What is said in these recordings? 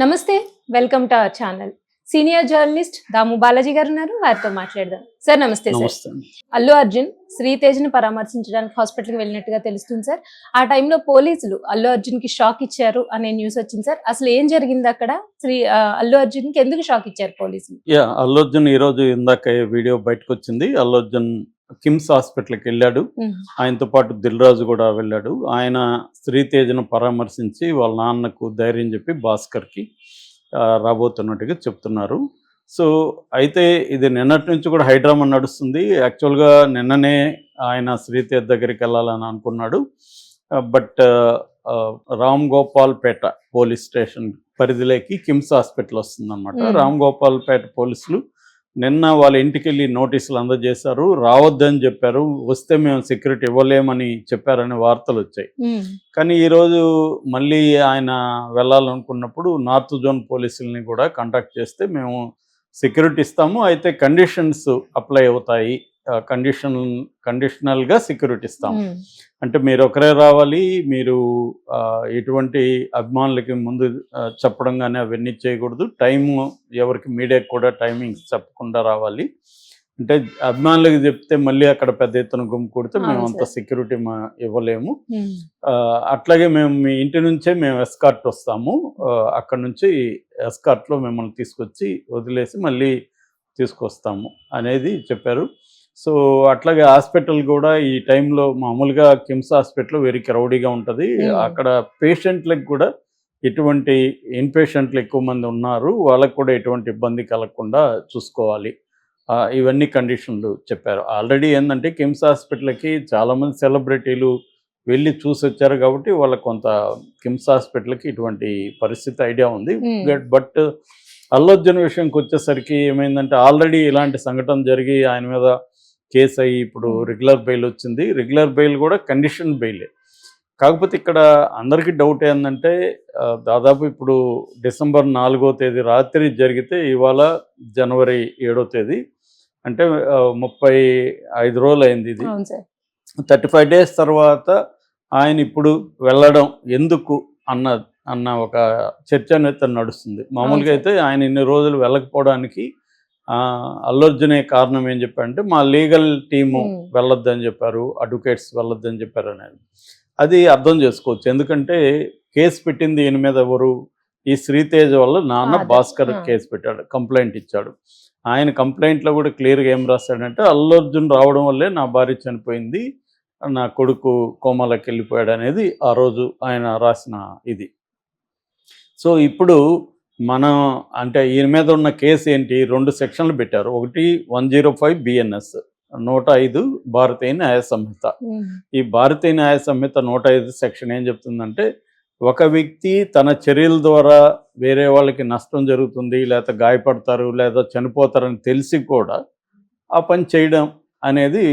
నమస్తే welcome to our channel. Senior journalist Damu Balaji garu ఉన్నారు వారితో మాట్లాడదాం. సార్ నమస్తే సార్. అల్లు అర్జున్ శ్రీతేజ్ని పరామర్శించడానికి హాస్పిటల్కి వెళ్ళినట్టుగా తెలుస్తుంది సార్. ఆ టైంలో పోలీసులు అల్లు అర్జున్కి షాక్ ఇచ్చారు అనే న్యూస్ వచ్చింది సార్. అసలు ఏం జరిగింది అక్కడ? శ్రీ అల్లు అర్జున్కి ఎందుకు షాక్ ఇచ్చారు పోలీసులు? యా అల్లు అర్జున్ ఈ రోజు ఇందాక వీడియో బయటకు వచ్చింది. అల్లు అర్జున్ కిమ్స్ హాస్పిటల్కి వెళ్ళాడు. ఆయనతో పాటు దిల్ రాజు కూడా వెళ్ళాడు. ఆయన శ్రీతేజను పరామర్శించి వాళ్ళ నాన్నకు ధైర్యం చెప్పి భాస్కర్కి రాబోతున్నట్టుగా చెప్తున్నారు. సో అయితే ఇది నిన్నటి నుంచి కూడా హైడ్రామా నడుస్తుంది. యాక్చువల్గా నిన్ననే ఆయన శ్రీతేజ్ దగ్గరికి వెళ్ళాలని అనుకున్నాడు. But Ram Gopal Peta police station పరిధిలోకి కిమ్స్ హాస్పిటల్ వస్తుందన్నమాట. రామ్ గోపాల్ పేట పోలీసులు నిన్న వాళ్ళ ఇంటికి వెళ్ళి నోటీసులు అందజేశారు. రావద్దని చెప్పారు. వస్తే మేము సెక్యూరిటీ ఇవ్వలేమని చెప్పారనే వార్తలు వచ్చాయి. కానీ ఈరోజు మళ్ళీ ఆయన వెళ్ళాలనుకున్నప్పుడు నార్త్ జోన్ పోలీసుల్ని కూడా కాంటాక్ట్ చేస్తే మేము సెక్యూరిటీ ఇస్తాము. అయితే కండిషన్స్ అప్లై అవుతాయి. కండిషన్ కండిషనల్గా సెక్యూరిటీ ఇస్తాము ఉమ్, అంటే మీరు ఒకరే రావాలి మీరు ఎటువంటి అభిమానులకి ముందు చెప్పడం కానీ అవన్నీ చేయకూడదు. టైం ఎవరికి మీడియాకి కూడా టైమింగ్స్ చెప్పకుండా రావాలి. అంటే అభిమానులకు చెప్తే మళ్ళీ అక్కడ పెద్ద ఎత్తున గుమ్మికూడితే మేము అంత. సెక్యూరిటీ మా ఇవ్వలేము. అట్లాగే మేము మీ ఇంటి నుంచే మేము ఎస్కార్ట్ వస్తాము. అక్కడ నుంచి ఎస్కార్ట్లో మిమ్మల్ని తీసుకొచ్చి వదిలేసి మళ్ళీ తీసుకొస్తాము అనేది చెప్పారు. సో అట్లాగే హాస్పిటల్ కూడా ఈ టైంలో మామూలుగా కిమ్స్ హాస్పిటల్ వెరీ క్రౌడీగా ఉంటుంది. అక్కడ పేషెంట్లకు కూడా ఎటువంటి ఇన్పేషెంట్లు ఎక్కువ మంది ఉన్నారు వాళ్ళకు కూడా ఎటువంటి ఇబ్బంది కలగకుండా చూసుకోవాలి ఇవన్నీ కండిషన్లు చెప్పారు ఆల్రెడీ ఏంటంటే కిమ్స్ హాస్పిటల్కి చాలామంది సెలబ్రిటీలు వెళ్ళి చూసి వచ్చారు కాబట్టి వాళ్ళకి కొంత కిమ్స్ హాస్పిటల్కి ఇటువంటి పరిస్థితి ఐడియా ఉంది. బట్ అల్లర్జున్ విషయంకి వచ్చేసరికి ఏమైందంటే ఆల్రెడీ ఇలాంటి సంఘటన జరిగి ఆయన మీద కేసు అయ్యి ఇప్పుడు Hmm. రెగ్యులర్ బెయిల్ వచ్చింది. రెగ్యులర్ బెయిల్ కూడా కండిషన్ బెయిలే కాకపోతే ఇక్కడ అందరికీ డౌట్ ఏంటంటే దాదాపు ఇప్పుడు డిసెంబర్ నాలుగో తేదీ రాత్రి జరిగితే ఇవాళ జనవరి ఏడో తేదీ. అంటే ముప్పై ఐదు రోజులు అయింది ఇది. థర్టీ ఫైవ్ డేస్ తర్వాత ఆయన ఇప్పుడు వెళ్ళడం ఎందుకు అన్న అన్న ఒక చర్చ అనేది నడుస్తుంది. మామూలుగా. అయితే ఆయన ఇన్ని రోజులు వెళ్ళకపోవడానికి ఆ, అల్లు అర్జునే కారణం ఏం చెప్పారంటే మా లీగల్ టీము. వెళ్ళొద్దని చెప్పారు అడ్వకేట్స్ వెళ్ళొద్దని చెప్పారు అనేది అది అర్థం చేసుకోవచ్చు ఎందుకంటే కేసు పెట్టింది ఈయన మీద ఎవరు ఈ శ్రీతేజ్ వల్ల నాన్న. భాస్కర్. కేసు పెట్టాడు కంప్లైంట్ ఇచ్చాడు ఆయన కంప్లైంట్లో కూడా క్లియర్గా ఏం రాశాడంటే అల్లు అర్జున్ రావడం వల్లే నా భార్య చనిపోయింది నా కొడుకు కోమలకి వెళ్ళిపోయాడు అనేది ఆ రోజు ఆయన రాసిన ఇది సో ఇప్పుడు మనం అంటే ఈయన మీద ఉన్న కేసు ఏంటి? రెండు సెక్షన్లు పెట్టారు. ఒకటి వన్ జీరో ఫైవ్ బిఎన్ఎస్ నూట ఐదు భారతీయ న్యాయ సంహిత ఈ భారతీయ న్యాయ సంహిత నూట ఐదు సెక్షన్ ఏం చెప్తుందంటే ఒక వ్యక్తి తన చర్యల ద్వారా వేరే వాళ్ళకి నష్టం జరుగుతుంది లేదా గాయపడతారు లేదా చనిపోతారని తెలిసి కూడా ఆ పని చేయడం అనేది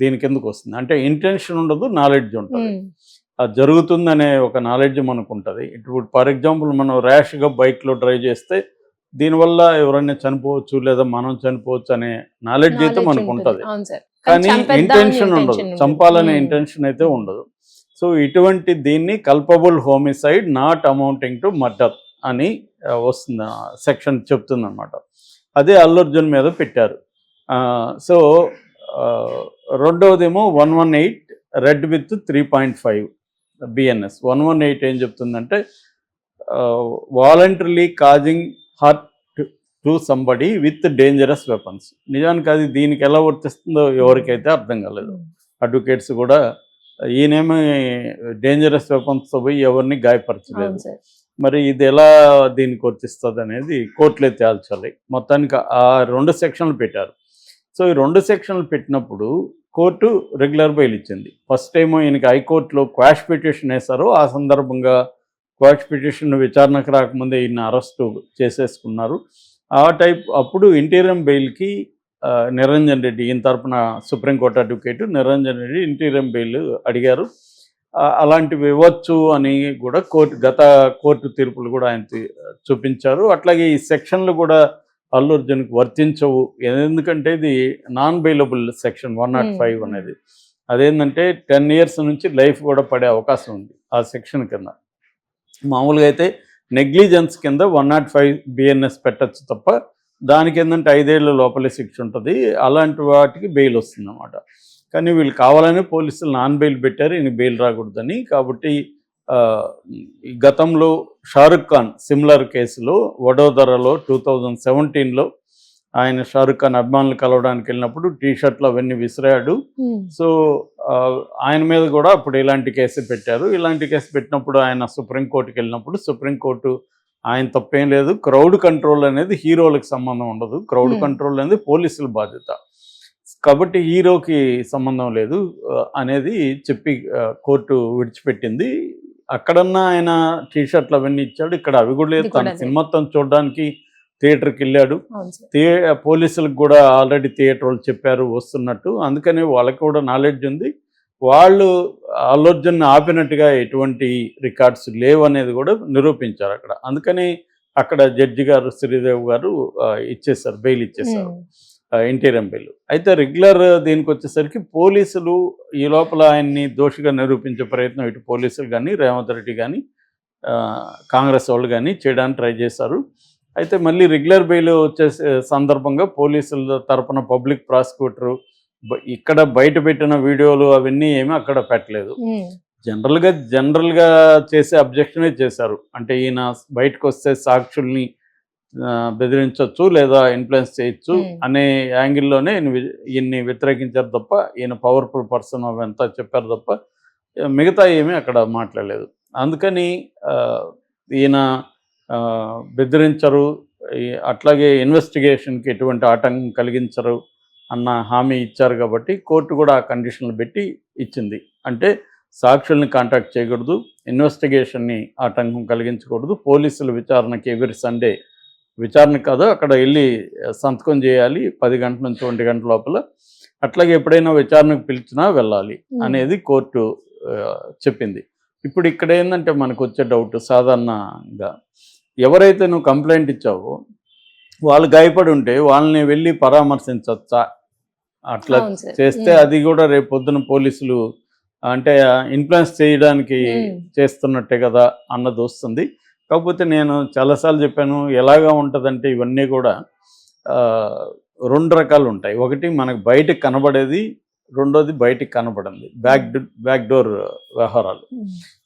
దీని కిందకు వస్తుంది. అంటే ఇంటెన్షన్ ఉండదు నాలెడ్జ్ ఉంటుంది. జరుగుతుందనే ఒక నాలెడ్జ్ మనకు ఉంటుంది ఇప్పుడు ఫర్ ఎగ్జాంపుల్ మనం ర్యాష్గా బైక్లో డ్రైవ్ చేస్తే దీనివల్ల ఎవరైనా చనిపోవచ్చు లేదా మనం చనిపోవచ్చు అనే నాలెడ్జ్ అయితే మనకు ఉంటుంది. కానీ ఇంటెన్షన్ ఉండదు. చంపాలనే ఇంటెన్షన్ అయితే ఉండదు. సో ఇటువంటి దీన్ని culpable homicide not amounting to murder అని వస్తుంది. సెక్షన్ చెప్తుంది అనమాట అదే అల్లు అర్జున్ మీద పెట్టారు. So రెండవదేమో one one eight read with three point five BNS one one eight ఏం చెప్తుందంటే voluntarily causing hurt to somebody with dangerous weapons నిజానికి అది దీనికి ఎలా వర్తిస్తుందో ఎవరికైతే అర్థం కాలేదు. అడ్వకేట్స్ కూడా ఈయనేమి డేంజరస్ వెపన్స్తో పోయి ఎవరిని గాయపరచలేదు. మరి ఇది ఎలా దీనికి వర్తిస్తుంది అనేది కోర్టులే తేల్చాలి. మొత్తానికి ఆ రెండు సెక్షన్లు పెట్టారు. సో ఈ రెండు సెక్షన్లు పెట్టినప్పుడు కోర్టు రెగ్యులర్ బెయిల్ ఇచ్చింది. ఫస్ట్ టైం ఈయనకి హైకోర్టులో క్వాష్ పిటిషన్ వేశారు. ఆ సందర్భంగా క్వాష్ పిటిషన్ విచారణకు రాకముందే ఈయన అరెస్టు చేసేసుకున్నారు. ఆ టైప్ అప్పుడు ఇంటీరియం బెయిల్కి నిరంజన్ రెడ్డి ఈయన తరపున supreme court advocate Niranjan Reddy interim bail అడిగారు. అలాంటివి ఇవ్వచ్చు అని కూడా కోర్టు గత కోర్టు తీర్పులు కూడా ఆయన చూపించారు. అట్లాగే ఈ సెక్షన్లు కూడా అల్లు అర్జున్కి వర్తించవు. ఎందుకంటే ఇది non bailable section one nought five. అనేది. అదేంటంటే టెన్ ఇయర్స్ నుంచి లైఫ్ కూడా పడే అవకాశం ఉంది ఆ సెక్షన్ కింద. మామూలుగా అయితే నెగ్లిజెన్స్ కింద వన్ నాట్ ఫైవ్ బిఎన్ఎస్ పెట్టచ్చు తప్ప దానికి ఏంటంటే ఐదేళ్ళ లోపలే శిక్ష ఉంటుంది. అలాంటి వాటికి బెయిల్ వస్తుంది అన్నమాట కానీ వీళ్ళు కావాలని పోలీసులు నాన్ బెయిల్ పెట్టారు ఈయన బెయిల్ రాకూడదని. కాబట్టి గతంలో షారుఖ్ ఖాన్ సిమిలర్ కేసులో వడోదరలో టూ థౌజండ్ సెవెంటీన్లో ఆయన షారుఖ్ ఖాన్ అభిమానులు కలవడానికి వెళ్ళినప్పుడు టీ షర్ట్లు అవన్నీ విసిరాడు. ఉమ్, సో ఆయన మీద కూడా అప్పుడు ఇలాంటి కేసు పెట్టారు. ఇలాంటి కేసు పెట్టినప్పుడు ఆయన సుప్రీంకోర్టుకి వెళ్ళినప్పుడు సుప్రీంకోర్టు ఆయన తప్పేం లేదు. క్రౌడ్ కంట్రోల్ అనేది హీరోలకు సంబంధం ఉండదు. Crowd Hmm. కంట్రోల్ అనేది పోలీసుల బాధ్యత. కాబట్టి హీరోకి సంబంధం లేదు అనేది చెప్పి కోర్టు విడిచిపెట్టింది. అక్కడన్నా ఆయన టీ షర్ట్లు అవన్నీ ఇచ్చాడు. ఇక్కడ అవి కూడా లేదు. తన. సినిమా తను చూడడానికి థియేటర్కి వెళ్ళాడు. థియే పోలీసులకు కూడా ఆల్రెడీ థియేటర్ వాళ్ళు చెప్పారు వస్తున్నట్టు. అందుకని వాళ్ళకి కూడా నాలెడ్జ్ ఉంది. వాళ్ళు అల్లర్జున్ ఆపినట్టుగా ఎటువంటి రికార్డ్స్ లేవు అనేది కూడా నిరూపించారు అక్కడ. అందుకని అక్కడ జడ్జి గారు శ్రీదేవ్ గారు ఆ, ఇచ్చేసారు బెయిల్ ఇచ్చేసారు ఇంటీరియం బెయిల్ అయితే రెగ్యులర్ దీనికి వచ్చేసరికి పోలీసులు ఈ లోపల ఆయన్ని దోషిగా నిరూపించే ప్రయత్నం ఇటు పోలీసులు కానీ రేవంత్ రెడ్డి కానీ కాంగ్రెస్ వాళ్ళు కానీ చేయడానికి ట్రై చేశారు. అయితే మళ్ళీ రెగ్యులర్ బెయిల్ వచ్చే సందర్భంగా పోలీసుల తరపున పబ్లిక్ ప్రాసిక్యూటరు ఇక్కడ బయట పెట్టిన వీడియోలు అవన్నీ ఏమీ అక్కడ పెట్టలేదు. జనరల్గా జనరల్గా చేసే అబ్జెక్షనే చేశారు. అంటే ఈయన బయటకు వస్తే సాక్షుల్ని బెదిరించవచ్చు లేదా ఇన్ఫ్లుయెన్స్ చేయొచ్చు Hmm. అనే యాంగిల్లోనే ఈయన ఈయన్ని వ్యతిరేకించారు తప్ప ఈయన పవర్ఫుల్ పర్సన్ అవంతా చెప్పారు తప్ప మిగతా ఏమీ అక్కడ మాట్లాడలేదు అందుకని ఈయన బెదిరించరు అట్లాగే ఇన్వెస్టిగేషన్కి ఎటువంటి ఆటంకం కలిగించరు అన్న హామీ ఇచ్చారు కాబట్టి కోర్టు కూడా ఆ కండిషన్లు పెట్టి ఇచ్చింది అంటే సాక్షుల్ని కాంటాక్ట్ చేయకూడదు ఇన్వెస్టిగేషన్ని ఆటంకం కలిగించకూడదు పోలీసుల విచారణకి ఎవ్రీ సండే విచారణ కాదు అక్కడ వెళ్ళి సంతకం చేయాలి పది గంటల నుంచి ఒంటి గంటల లోపల. అట్లాగే ఎప్పుడైనా విచారణకు పిలిచినా వెళ్ళాలి అనేది కోర్టు చెప్పింది. ఇప్పుడు ఇక్కడ ఏంటంటే మనకు వచ్చే డౌట్ సాధారణంగా ఎవరైతే నువ్వు కంప్లైంట్ ఇచ్చావో వాళ్ళు గాయపడి ఉంటే వాళ్ళని వెళ్ళి పరామర్శించవచ్చా అట్లా చేస్తే అది కూడా రేపు పొద్దున పోలీసులు అంటే ఇన్ఫ్లుయెన్స్ చేయడానికి చేస్తున్నట్టే కదా అన్నది వస్తుంది. కాకపోతే నేను చాలాసార్లు చెప్పాను ఎలాగా ఉంటుందంటే ఇవన్నీ కూడా రెండు రకాలు ఉంటాయి. ఒకటి మనకు బయటకు కనబడేది రెండోది బయటికి కనబడింది. బ్యాక్ బ్యాక్ డోర్ వ్యవహారాలు.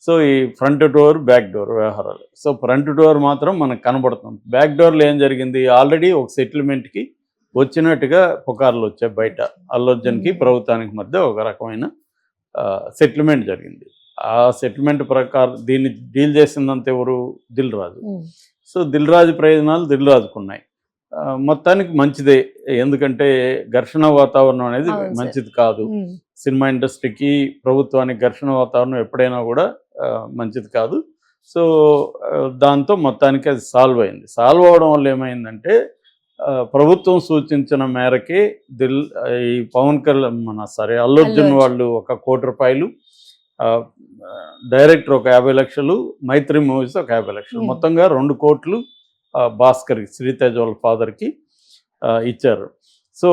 సో ఈ ఫ్రంట్ డోర్ బ్యాక్ డోర్ వ్యవహారాలు. సో ఫ్రంట్ డోర్ మాత్రం మనకు కనబడుతుంది. బ్యాక్ డోర్లో ఏం జరిగింది? ఆల్రెడీ ఒక సెటిల్మెంట్కి వచ్చినట్టుగా పుకార్లు వచ్చాయి బయట. Hmm. ప్రభుత్వానికి మధ్య ఒక రకమైన సెటిల్మెంట్ జరిగింది. ఆ సెటిల్మెంట్ ప్రకారం దీన్ని డీల్ చేసిందంత ఎవరు? దిల్ రాజు. సో దిల్ రాజు ప్రయోజనాలు దిల్ రాజుకు ఉన్నాయి ఆ, మొత్తానికి మంచిదే. ఎందుకంటే ఘర్షణ వాతావరణం అనేది. మంచిది కాదు. సినిమా ఇండస్ట్రీకి ప్రభుత్వానికి ఘర్షణ వాతావరణం ఎప్పుడైనా కూడా మంచిది కాదు. సో దాంతో మొత్తానికి అది సాల్వ్ అయింది. సాల్వ్ అవడం వల్ల ఏమైందంటే ప్రభుత్వం సూచించిన మేరకే దిల్ ఈ పవన్ కళ్యాణ్ మన సారీ అల్లు అర్జున్. వాళ్ళు ఒక కోటి రూపాయలు డైరెక్టర్ ఒక యాభై లక్షలు మైత్రి మూవీస్ ఒక యాభై లక్షలు. Hmm. మొత్తంగా రెండు కోట్లు భాస్కర్కి శ్రీతేజ్ వాళ్ళ ఫాదర్కి ఇచ్చారు. సో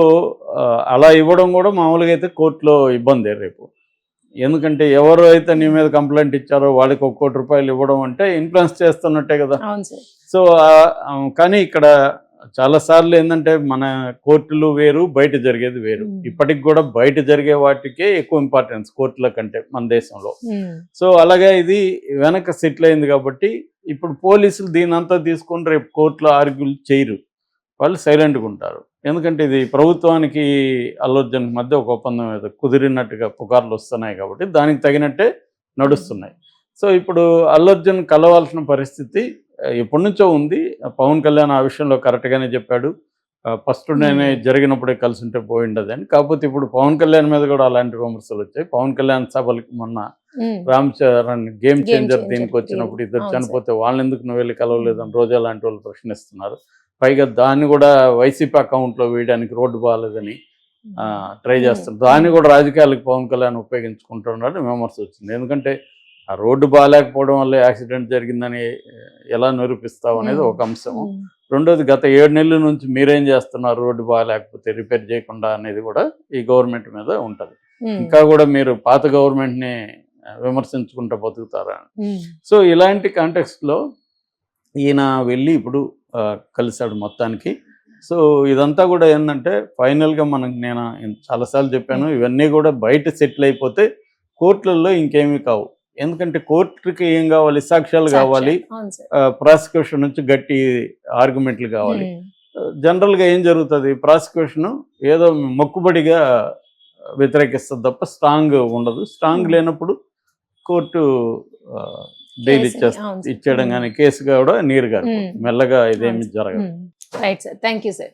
అలా ఇవ్వడం కూడా మామూలుగా అయితే కోర్టులో ఇబ్బంది రేపు. ఎందుకంటే ఎవరు అయితే నీ మీద కంప్లైంట్ ఇచ్చారో వాళ్ళకి ఒక కోటి రూపాయలు ఇవ్వడం అంటే ఇన్ఫ్లుయెన్స్ చేస్తున్నట్టే కదా. సో కానీ ఇక్కడ చాలా సార్లు ఏంటంటే మన కోర్టులు వేరు బయట జరిగేది వేరు. ఇప్పటికి కూడా బయట జరిగే వాటికే ఎక్కువ ఇంపార్టెన్స్ కోర్టుల కంటే మన దేశంలో. సో అలాగే ఇది వెనక సెటిల్ అయింది కాబట్టి ఇప్పుడు పోలీసులు దీని అంతా తీసుకొని రేపు కోర్టులో ఆర్గ్యూలు చేయరు. వాళ్ళు సైలెంట్గా ఉంటారు. ఎందుకంటే ఇది ప్రభుత్వానికి అల్లర్జన్ మధ్య ఒక ఒప్పందం ఏదో కుదిరినట్టుగా పుకార్లు వస్తున్నాయి కాబట్టి దానికి తగినట్టే నడుస్తున్నాయి. సో ఇప్పుడు అల్లర్జన్ కలవాల్సిన పరిస్థితి ఎప్పటి నుంచో ఉంది. పవన్ కళ్యాణ్ ఆ విషయంలో కరెక్ట్గానే చెప్పాడు. ఫస్ట్ నేనే. జరిగినప్పుడే కలిసి ఉంటే పోయిండదు అని. కాకపోతే ఇప్పుడు పవన్ కళ్యాణ్ మీద కూడా అలాంటి విమర్శలు వచ్చాయి. పవన్ కళ్యాణ్ సభలకి మొన్న రామ్ చరణ్ గేమ్ చేంజర్ దీనికి వచ్చినప్పుడు. ఇద్దరు చనిపోతే వాళ్ళని ఎందుకు నువ్వు వెళ్ళి కలవలేదని రోజా లాంటి వాళ్ళు ప్రశ్నిస్తున్నారు. పైగా దాన్ని కూడా వైసీపీ అకౌంట్లో వేయడానికి రోడ్డు బాగాలేదని ట్రై. చేస్తున్నారు. దాన్ని కూడా రాజకీయాలకు పవన్ కళ్యాణ్ ఉపయోగించుకుంటున్నాడు విమర్శ వచ్చింది. ఎందుకంటే ఆ రోడ్డు బాగాలేకపోవడం వల్ల యాక్సిడెంట్ జరిగిందని ఎలా నిరూపిస్తావు అనేది. ఒక అంశం రెండోది గత ఏడు నెలల నుంచి మీరేం చేస్తున్నారు? రోడ్డు బాగాలేకపోతే రిపేర్ చేయకుండా అనేది కూడా ఈ గవర్నమెంట్ మీద ఉంటుంది. ఇంకా కూడా మీరు పాత గవర్నమెంట్ని విమర్శించుకుంటూ బతుకుతారా? సో ఇలాంటి కాంటెక్స్ట్లో ఈయన వెళ్ళి ఇప్పుడు కలిశాడు మొత్తానికి. సో ఇదంతా కూడా ఏంటంటే ఫైనల్గా మనకు నేను చాలాసార్లు చెప్పాను ఇవన్నీ కూడా బయట సెటిల్ అయిపోతే కోర్టులలో ఇంకేమీ కావు. ఎందుకంటే కోర్టుకి ఏం కావాలి సాక్ష్యాలు కావాలి ప్రాసిక్యూషన్ నుంచి గట్టి ఆర్గ్యుమెంట్లు కావాలి. జనరల్గా ఏం జరుగుతుంది ప్రాసిక్యూషన్ ఏదో మొక్కుబడిగా వ్యతిరేకిస్తుంది తప్ప స్ట్రాంగ్ ఉండదు స్ట్రాంగ్. లేనప్పుడు కోర్టు అవును సార్. ఇచ్చేయడం కానీ కేసు కూడా నీరు Hmm. మెల్లగా ఇదేమి. జరగదు. Right sir thank you sir